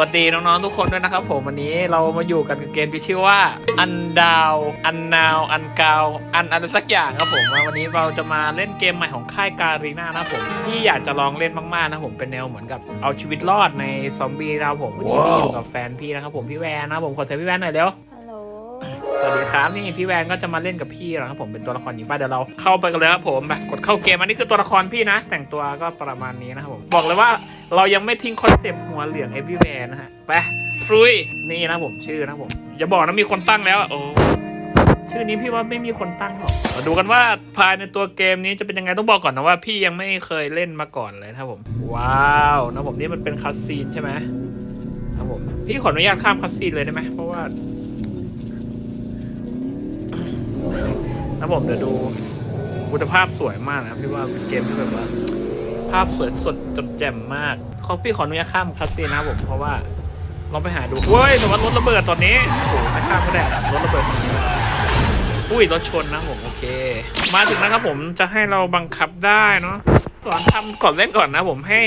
วัสดีน้องๆทุกคนด้วยนะครับผมวันนี้เรามาอยู่กันกับเกมที่ชื่อว่า อันดาว อันนาว อันกาว อันอะไรสักอย่างครับผมวันนี้เราจะมาเล่นเกมใหม่ของค่ายการีนานะครับผมที่อยากจะลองเล่นมากๆนะผมเป็นแนวเหมือนกับเอาชีวิตรอดในซอมบี้นะครับผมวันนี้พี่อยู่กับแฟนพี่นะครับผมพี่แวนนะครับผมขอเชิญพี่แวนหน่อยเร็วฮัลโหล สวัสดีครับนี่พี่แวนก็จะมาเล่นกับพี่นะครับผมเป็นตัวละครหญิงบ้าเดี๋ยวเราเข้าไปกันเลยครับผมไปกดเข้าเกมอันนี้คือตัวละครพี่นะ แต่งตัวก็ประมาณนี้นะครับผมบอกเลยว่าเรายังไม่ทิ้งคอนเซปต์หัวเหลืองเอฟวีแวนนะฮะไปฟรุยนี่นะผมชื่อนะผมอย่าบอกนะมีคนตั้งแล้วโอ้ชื่อนี้พี่ว่าไม่มีคนตั้งหรอกมาดูกันว่าภายในตัวเกมนี้จะเป็นยังไงต้องบอกก่อนนะว่าพี่ยังไม่เคยเล่นมาก่อนเลยนะครับผม ว้าวนะผมนี่มันเป็นคัสซีนใช่ไหมครับผมพี่ขออนุญาตข้ามคัสซีนเลยได้ไหมเพราะว่า นะผมเดี๋ยวดูคุณภาพสวยมากนะพี่ว่าเป็นเกมที่แบบว่า ภาพสวยสดจดแจ่มมากขาพี่ขออนุญาตข้ามคัสซีนะผมเพราะว่าลองไปหาดูเว้ยแต่ว่ารถระเบิดตอนนี้โอ้โหไม่ข้ามก็ได้รถระเบิดอุ้ยรถชนนะผมโอเค มาถึงนะครับผมจะให้เราบังคับได้เนาะก่อนทำก่อนเล่นก่อนนะผมให้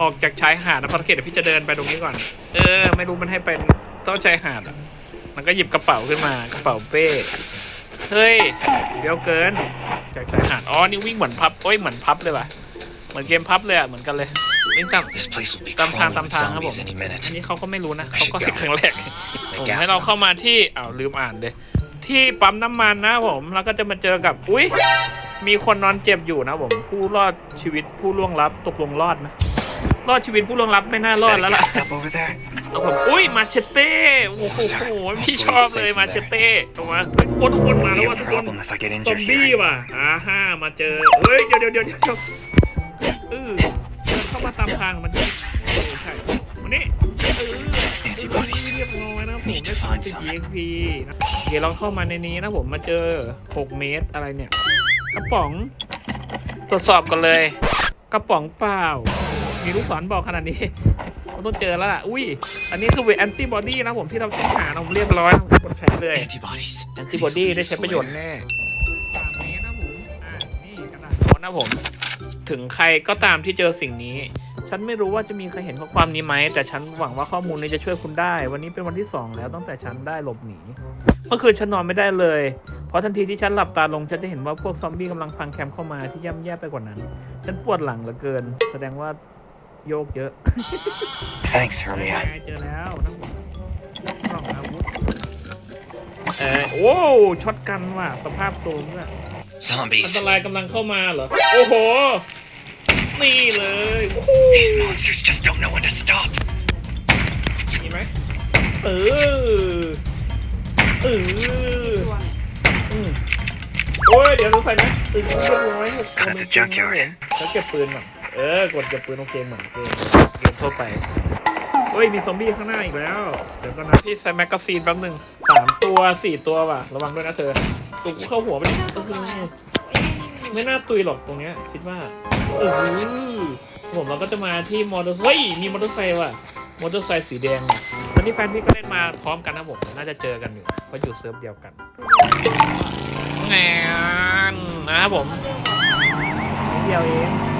ออกจากชายหาดนะพระเขตเดี๋ยวพี่จะเดินไปตรงนี้ก่อน เออ ไม่รู้มันให้เป็นต้องชายหาดอะมันก็หยิบกระเป๋าขึ้นมากระเป๋าเป้ เฮ้ย เดี๋ยวเกินจากชายหาดอ๋อ นี่วิ่งเหมือนพับโอ้ย เหมือนพับเลยว่ะ เหมือนเกมพับเลยอะ เหมือนกันเลยวิ่งตาม This place will be ตามทาง crawling ตาม with ทางครับผม zombies any อั minute. นนี้เขาก็ไม่รู้นะ เขาก็ครั้งแรก ผมให้เราเข้ามาที่อ้าวลืมอ่านเลย ที่ปั๊มน้ำมันนะผม แล้วก็จะมาเจอกับอุ้ยมีคนนอนเจ็บอยู่นะผม ผู้รอดชีวิตผู้ล่วงลับตกลงรอดไหม รอดชีวิตผู้ล่วงลับไม่น่าร Is อด that a แล้วล่ะ gas stop over there? เอาผมอุ้ยมาเชเต้โอ้โหพี่ชอบเลยมาเชเต้ออกมาเฮ้ยทุกคนทุกคนมา Be แล้ว a ว่ะทุกคน problem if I get ซอม injured บี้ here. ว่ะอ่าฮ่ามาเจอ เฮ้ย เดี๋ยวเดี๋ยวเดี๋ยวเดี๋ยวเออเดินเข้ามาตามทางมันจะเออใช่วันนี้เออ Antibodies. เรียบร้อยนะผม Need ได้ to สาม find สิบ some. EXP นะเดี๋ยวเราเข้ามาในนี้นะผมมาเจอ 6 เมตรอะไรเนี่ย กระป๋อง ตรวจสอบกันเลย กระป๋องเปล่า มีลูกศรบอกขนาดนี้เราต้องเจอแล้วล่ะ อุ้ย อันนี้คือเวทแอนติบอดีนะผมที่เราต้องหาเราเรียบร้อยนะผมกดใช้เลย Antibodies. แอนติบอดีได้ใช้ประโยชน์แน่สามเมตรนะผมอ่านี่กระดาษโน้ตนะผม ถึงใครก็ตามที่เจอสิ่งนี้ ฉันไม่รู้ว่าจะมีใครเห็นข้อความนี้ไหม แต่ฉันหวังว่าข้อมูลนี้จะช่วยคุณได้ วันนี้เป็นวันที่สองแล้วตั้งแต่ฉันได้หลบหนี เมื่อคืนฉันนอนไม่ได้เลย เพราะทันทีที่ฉันหลับตาลงฉันจะเห็นว่าพวกซอมบี้กำลังพังแคมป์เข้ามาที่ย่ำแย่ไปกว่านั้น ฉันปวดหลังเหลือเกิน แสดงว่า โยกเยอะ Thanks, เจอ Hermia. แล้วนะผมกล่องอาวุธเออโอ้ช็อตกันว่ะสภาพโซมด้วย อัน Zombies. ตรายกำลังเข้ามาเหรอ โอ้โห นี่เลยโอ้โห These monsters just don't know when to stop. มีไหมเออเอออืมโอ้ย เดี๋ยวเราใส่นะตึงเรียบร้อยหก Got the junkyard. แล้วเก็บปืนก่อน เออกดเก็บปืนโอเคเหมือนเกมเกมทั่วไปเฮ้ยมีซอมบี้ข้างหน้าอีกแล้ว เดี๋ยวก่อนนะพี่ใส่แมกกาซีนแป๊บหนึ่งสามตัวสี่ตัวว่ะ ระวังด้วยนะเธอตุกเข้าหัวไปดิเออไม่น่าตุยหรอกตรงเนี้ย คิดว่าเออผมเราก็จะมาที่มอเตอร์เฮ้ยมีมอเตอร์ไซค์ว่ะมอเตอร์ไซค์สีแดงว่ะตอนนี้แฟนพี่ก็เล่นมาพร้อมกันนะผมน่าจะเจอกันอยู่เพราะอยู่เซิร์ฟเดียวกันแงนนะครับผมนิดเดียวเอง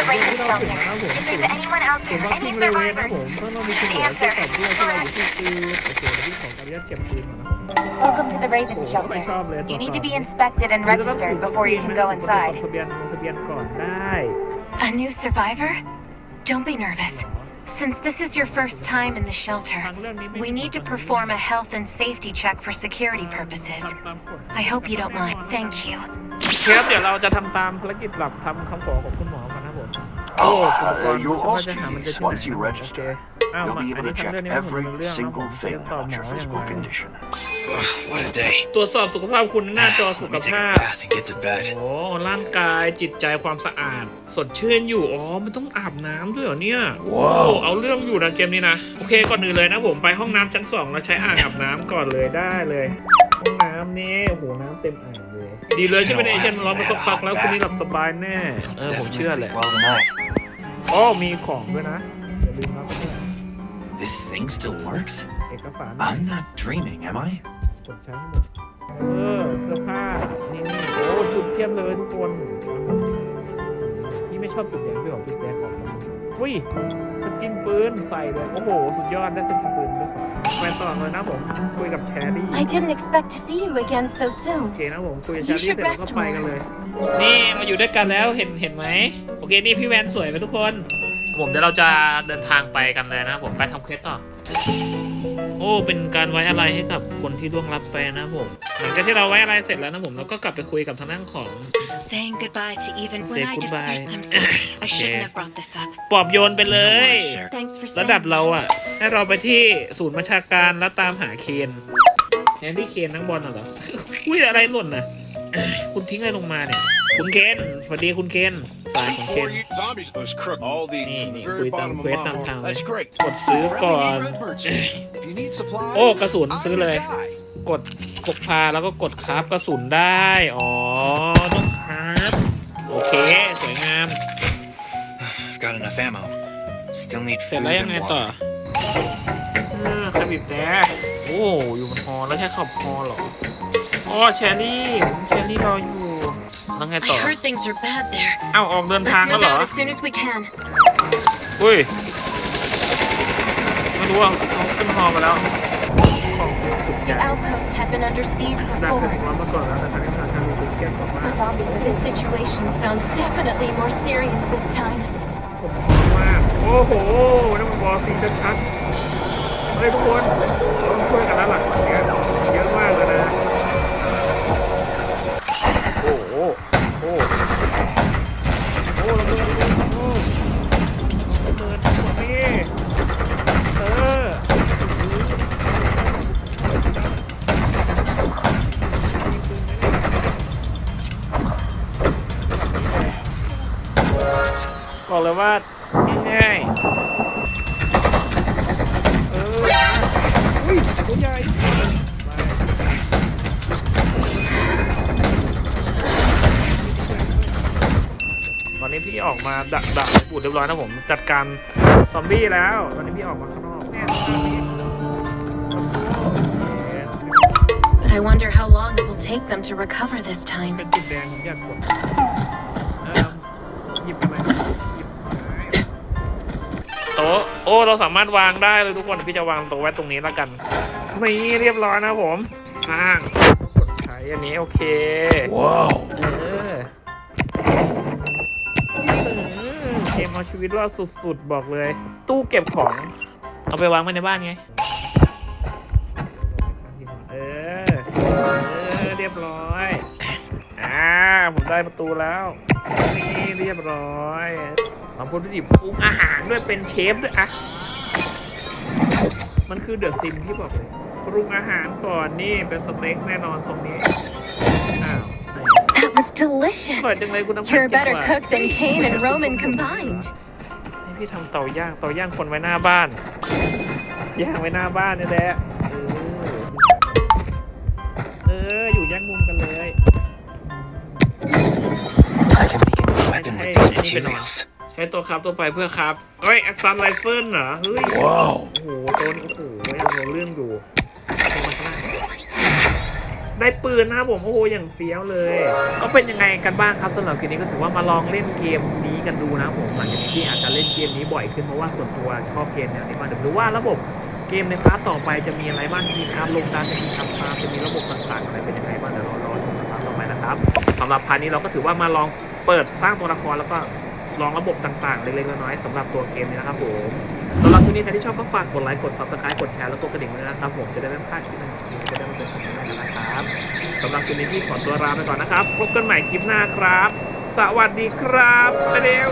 The Raven shelter. If there's anyone out ผม there, ว่า any ขึ้นเร็วเลยนะผม survivors, เพราะเรามีคุณเหลือช่วยตอบด้วยที่เราอยู่ที่ปืนโอเคเดี๋ยวพี่ขออนุญาตเก็บปืนก่อนนะ welcome to the โอ้ Raven ไม่ shelter. ชอบเลย You need to be inspected and registered before you can go ล inside. งทะเบียนลงทะเบียนก่อนได้ A new survivor? Don't be nervous. Since this is your first time in the shelter, ทางเรื่องนี้ไม่ we need to perform a health and safety check for security purposes. ตามกฎ I hope you don't mind. Thank you. เชฟเดี๋ยวเราจะทำตามภารกิจหลักทำคำขอของคุณหมอ กันนะผม Oh, อุปกร uh, ณ์ you'll ว่า also จะหามันจะ use ที่ไหน once you โอเค register. อ้าว You'll มา be อัน able นี้ to ทำ check เรื่องนี้ไม่เหมือน every เรื่องนะ single ผม thing ตอบ about หมอ your อย่าง physical ไร condition. Ugh, what a day. ตรวจสอบสุขภาพคุณหน้าจอสุ Let ข me take ภา a พ bath and get to bed. โอ้ร่างกายจิตใจความสะอาด สดชื่นอยู่ อ๋อ มันต้องอาบน้ำด้วยเหรอเนี่ย ว้าวโอ้เอาเรื่องอยู่นะเกมนี้นะ โอเค ก่อนอื่นเลยนะผมไปห้องน้ำชั้นสองแล้วใช้อ่างอาบน้ำก่อนเลยได้เลย ห้องน้ำนี่โอ้โหน้ำเต็มอ่างเลย ดีเลยใช่ไหมเนี่ยเช่นเรามาสักพักแล้วคุณนี่หลับสบายแน่ เออ ผม Definitely เชื่อแห sleep ละ well tonight. อ๋อมีของด้วยนะอย่าลืมนะเพื่อน This thing still works? เอกสาร I'm not dreaming, am I? กดใช้ให้หมด เออ เสื้อผ้า นี่นี่โอ้ชุดเทียบเลยทุกคนพี่ไม่ชอบจุดแดงพี่บอกจุดแดงออกมาอุ้ยสกินปืนใส่เลย โอ้โห สุดยอดได้สกินปืนด้วยสอง ไปต่อเลยนะผมคุยกับแชรี่ I didn't expect to see you again so โอ soon. เคนะผมคุยกับแช You รี่ should เสร็จแล้วก็ rest ไปกันเลยนี่มาอยู่ด้วยกันแล้วเห็นเห็นไหมโอเคนี่พี่แวนสวยไหมทุกคนผมเดี๋ยวเราจะเดินทางไปกันเลยนะผมไปทำเควสต่อ โอ้ เป็นการไว้อะไรให้กับคนที่ล่วงลับไปนะผม หลังจากที่เราไว้อะไรเสร็จแล้วนะผมเราก็กลับไปคุยกับทางด้านของ Saying goodbye to even Say when I just. goodbye. I'm sorry. I shouldn't Okay. have brought this up. ปอบโยนไปเลย No worries, Cher. Thanks for ระ saying. ดับเราอะให้เราไปที่ศูนย์บัญชาการแล้วตามหาเคนแทนที่เคนทั้งบอลน่ะเหรอ อุ้ยอะไรหล่นน่ะ คุณทิ้งอะไรลงมาเนี่ย คุณเคน สวัสดีคุณเคน สายของเคน Before you zombies was crook. All the Nee, from the nee, very goeie bottom tam- of goeie my tam- heart. tam- That's great. กดซื้อก่อน Friendly red merchant. If you need supplies, โอ้กระสุน I'm ซื้อ your เลย guy. กดพกพาแล้วก็กดคราฟกระสุนได้ อ๋อ ต้องคราฟโอเค สวยงาม I've got enough ammo. Still need เสร็จ food แล้วยังไง and ต่อ water. เออขบิบแต่โอ้อยู่บนฮอแล้วแค่ขอบฮอเหรออ๋อแชรี่ผมแชรี่รออยู่แล้วไง I ต่อ heard things are bad there. เอ้าออกเดินทาง Let's แล้ว move เหรอ out as soon as we can. อุ้ยไม่รู้ว่าเขาขึ้น ฮอมาแล้วของสุดใหญ่ The outpost had been under siege ดัก before. ถึงร้อนมาก่อนแล้วแต่ตอนนี้สถานการณ์รู้สึกเครียดกว่ามา The ก zombies in this situation sounds definitely more serious this time. ผมพร้อมมากโอ้โหนั่นมันบอสซีชัดๆเฮ้ยทุกคนเราต้องช่วยกันแล้วหลังจากเนี้ยเยอะมากเลยนะ บอกเลยว่าง่ายๆเอออุ้ยตัวใหญ่ตอนนี้พี่ออกมาดักดักปูดเรียบร้อยนะผม จัดการซอมบี้แล้ว ตอนนี้พี่ออกมาข้างนอกเนี่ย But I wonder how long it will take them to recover this เป็ time. นจุดแดงผมอยากกดเอิ่มหยิบอะไรห อ้เราสามารถวางได้เลยทุกคนพี่จะวางโต๊ะไว้ตรงนี้แล้วกันนี่เรียบร้อยนะผมอ้างกดใช้อันนี้โอเค Whoa. เออเกมเอาชีวิตรอดสุดๆบอกเลย ตู้เก็บของ เอาไปวางไว้ในบ้านไงเออเออเรียบร้อยอ่าผมได้ประตูแล้วนี่เรียบร้อย เอาพูดดิบปรุงอาหารด้วยเป็นเชฟด้วยอะมันคือเดอะซิมที่บอกเลยปรุงอาหารก่อนนี่เป็นสเต็กแน่นอนตรงนี้อ้าว That was อ delicious. ร่อยจังเลยคุณน้ำ You're a กิน better กว่า cook than Cain and Roman combined. ให้พี่ทำเตาย่างเตาย่างคนไว้หน้าบ้านย่างไว้หน้าบ้านนี่แหละเออเอออยู่ย่างมุมกันเลย I can make a weapon with these materials. ใช้ตัวครับตัวไปเพื่อครับเฮ้ยแอคซันไรเฟิลเหรอเฮ้ย Whoa. โอ้โหตัวนี้โอ้โหยังเอาเรื่องอยู่เอามาข้างล่างได้ปืนนะครับผมโอ้โหอย่างเฟี้ยวเลย ก็เป็นยังไงกันบ้างครับสำหรับคลิปนี้ก็ถือว่ามาลองเล่นเกมนี้กันดูนะครับผมหลังจากนี้ที่อาจจะเล่นเกมนี้บ่อยขึ้นเพราะว่าส่วนตัวชอบเกมแนวนี้มากเดี๋ยวดูว่าระบบเกมในพาร์ทต่อไปจะมีอะไรบ้างมีการลงดันจะมีคำฟาร์มจะมีระบบต่างๆอะไรเป็นยังไงบ้างเดี๋ยวเรารอชมในพาร์ทต่อไปนะครับสำหรับพาร์ทนี้เราก็ถือว่ามาลองเปิดสร้างตัวละครแล้วก็ ลองระบบต่างๆ เล็กๆน้อยๆสำหรับตัวเกมนี้นะครับผมสำหรับคลิปนี้ใครที่ชอบก็ฝากกดไลค์ กด subscribe กดแชร์ แล้วกดกระดิ่งด้วยนะครับผมจะได้ไม่พลาดคลิปใหม่จะได้ไม่เป็นคลิปใหม่กันนะครับสำหรับคลิปนี้พี่ขอตัวลาไปก่อนนะครับ พบกันใหม่คลิปหน้าครับ สวัสดีครับไปเร็ว